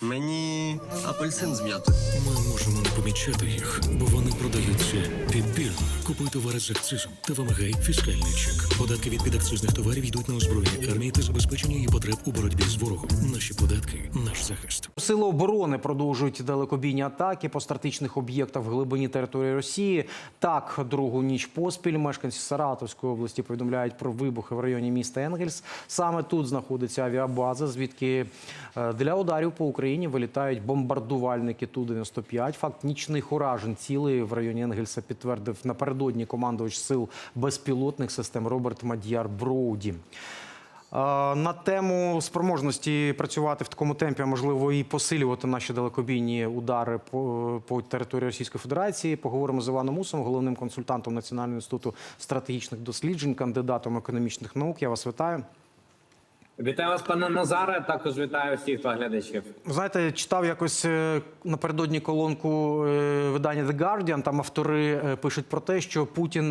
Мені апельсин з м'ятою. Ми можемо не помічати їх, бо вони продаються підбірно. Купуй товари з акцизом та вимагай фіскальний чек. Податки від підакцизних товарів йдуть на озброєння армії та забезпечення її потреб у боротьбі з ворогом. Наші податки, наш захист. Сили оборони продовжують далекобійні атаки по стратегічних об'єктах в глибині території Росії. Так, другу ніч поспіль мешканці Саратовської області повідомляють про вибухи в районі міста Енгельс. Саме тут знаходиться авіабаза, звідки е, для ударів по Україні вилітають бомбардувальники Ту-95. Факт нічних уражень цілей в районі Енгельса підтвердив напередодні командувач сил безпілотних систем Роберт Мад'яр Броуді. На тему спроможності працювати в такому темпі, а можливо і посилювати наші далекобійні удари по, по території Російської Федерації. Поговоримо з Іваном Усом, головним консультантом Національного інституту стратегічних досліджень, кандидатом економічних наук. Я вас вітаю. Вітаю вас, пане Назаре. Також вітаю всіх глядачів. Знаєте, читав якось е, напередодні колонку е, видання The Guardian. Там автори е, пишуть про те, що Путін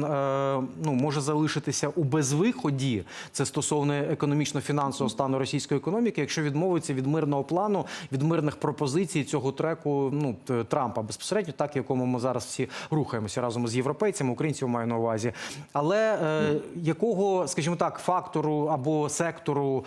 ну може залишитися у безвиході. Це стосовно економічно-фінансового стану російської економіки, якщо відмовиться від мирного плану, від мирних пропозицій цього треку ну Трампа безпосередньо, так якому ми зараз всі рухаємося разом з європейцями, українців маю на увазі. Але е, якого, скажімо так, фактору або сектору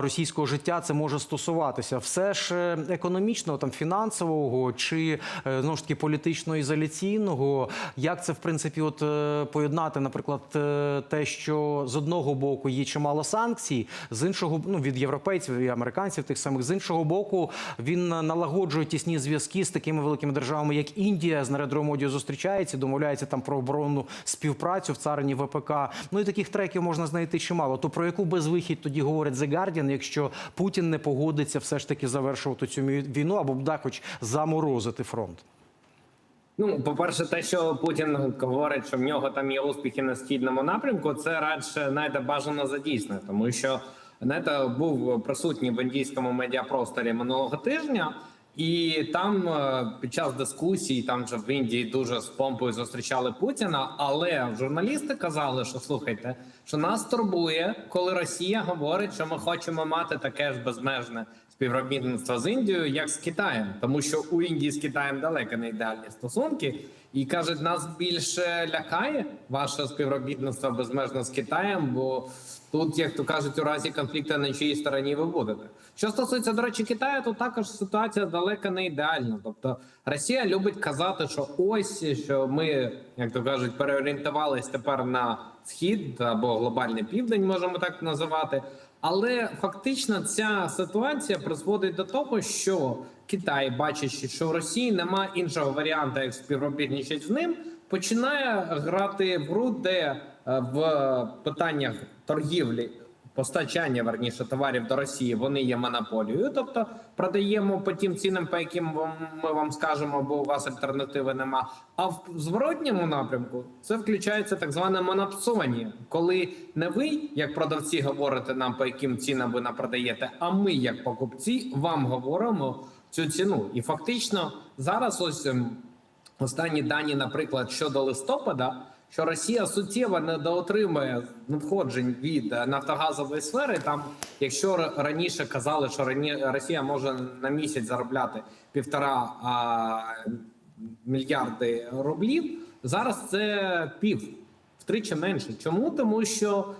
російського життя це може стосуватися? Все ж е, економічного, там фінансового чи е, знову ж таки політично-ізоляційного? Як це в принципі, от е, поєднати, наприклад, е, те, що з одного боку є чимало санкцій, з іншого ну від європейців і американців, тих самих з іншого боку, він налагоджує тісні зв'язки з такими великими державами, як Індія, з Нарендро Моді зустрічається, домовляється там про оборонну співпрацю в царині ВПК. Ну і таких треків можна знайти чимало. То про яку безвихідь тоді говорить The Guardian, якщо Путін не погодиться все ж таки завершувати цю війну або да, хоч заморозити фронт? Ну, по-перше, те, що Путін говорить, що в нього там є успіхи на східному напрямку, це радше знаєте, бажано за дійсне, тому що знаєте, був присутній в індійському медіапросторі минулого тижня. І там е, під час дискусій, там же в Індії дуже з помпою зустрічали Путіна. Але журналісти казали, що слухайте, що нас турбує, коли Росія говорить, що ми хочемо мати таке ж безмежне співробітництво з Індією, як з Китаєм, тому що у Індії з Китаєм далеко не ідеальні стосунки, і кажуть, нас більше лякає ваше співробітництво безмежно з Китаєм, бо тут, як то кажуть, у разі конфлікту на чиїй стороні ви будете. Що стосується, до речі, Китаю, то також ситуація далеко не ідеальна. Тобто Росія любить казати, що ось що ми, як то кажуть, переорієнтувались тепер на схід або глобальний південь, можемо так називати. Але фактично ця ситуація призводить до того, що Китай, бачачи, що в Росії немає іншого варіанту, як співробітничати з ним, починає грати в гру, де е, в питаннях торгівлі. Постачання верніше товарів до Росії вони є монополією, тобто продаємо по тим цінам, по яким ми вам скажемо, бо у вас альтернативи нема. А в зворотньому напрямку це включається так зване монопсонія, коли не ви, як продавці, говорите нам по яким цінам ви напродаєте, а ми, як покупці, вам говоримо цю ціну. І фактично зараз ось ем, Останні дані, наприклад, щодо листопада, що Росія суттєво недоотримує надходжень від е, нафтогазової сфери. Там, якщо раніше казали, що рані Росія може на місяць заробляти півтора мільярди рублів, зараз це пів втричі менше. Чому? Тому що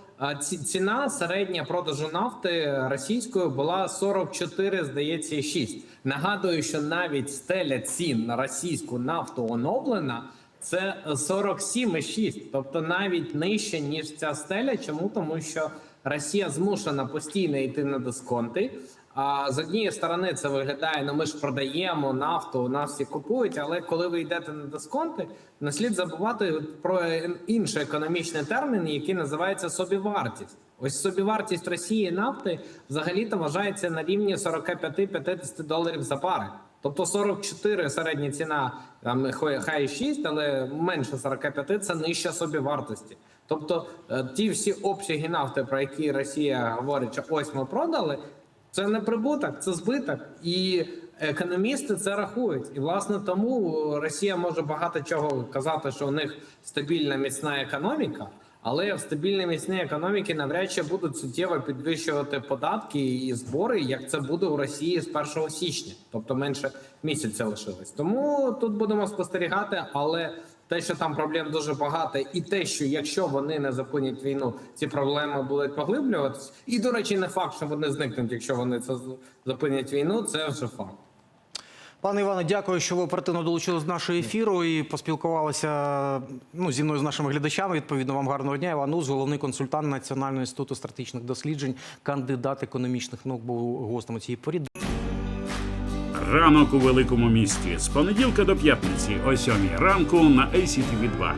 ціна середня продажу нафти російською була 44, здається, і 6. Нагадую, що навіть стеля цін на російську нафту оновлена. Це 47,6, тобто навіть нижче ніж ця стеля. Чому тому, що Росія змушена постійно йти на дисконти. А з однієї сторони це виглядає, ну ми ж продаємо нафту, у нас всі купують. Але коли ви йдете на дисконти, не слід забувати про інший економічний термін, який називається собівартість. Ось собівартість Росії нафти взагалі-то вважається на рівні 45-50 доларів за пари. Тобто 44 середня ціна, там хай хай 6, але менше 45 – це нижча собівартості. Тобто е, ті всі обсяги нафти, про які Росія говорить, що ось ми продали, це не прибуток, це збиток. І економісти це рахують. І власне тому Росія може багато чого казати, що у них стабільна міцна економіка. Але в стабільній міцній економіці навряд чи будуть суттєво підвищувати податки і збори, як це буде у Росії з 1 січня, тобто менше місяця лишилось. Тому тут будемо спостерігати, але те, що там проблем дуже багато, і те, що якщо вони не зупинять війну, ці проблеми будуть поглиблюватися. І до речі, не факт, що вони зникнуть, якщо вони це зупинять війну, це вже факт. Пане Іване, дякую, що ви оперативно долучились до нашого ефіру і поспілкувалися ну, зі мною з нашими глядачами. Відповідно, вам гарного дня. Іван Уз, головний консультант Національного інституту стратегічних досліджень, кандидат економічних наук, був гостем у цій порі. Ранок у великому місті з понеділка до п'ятниці о 7 ранку на ACTV 2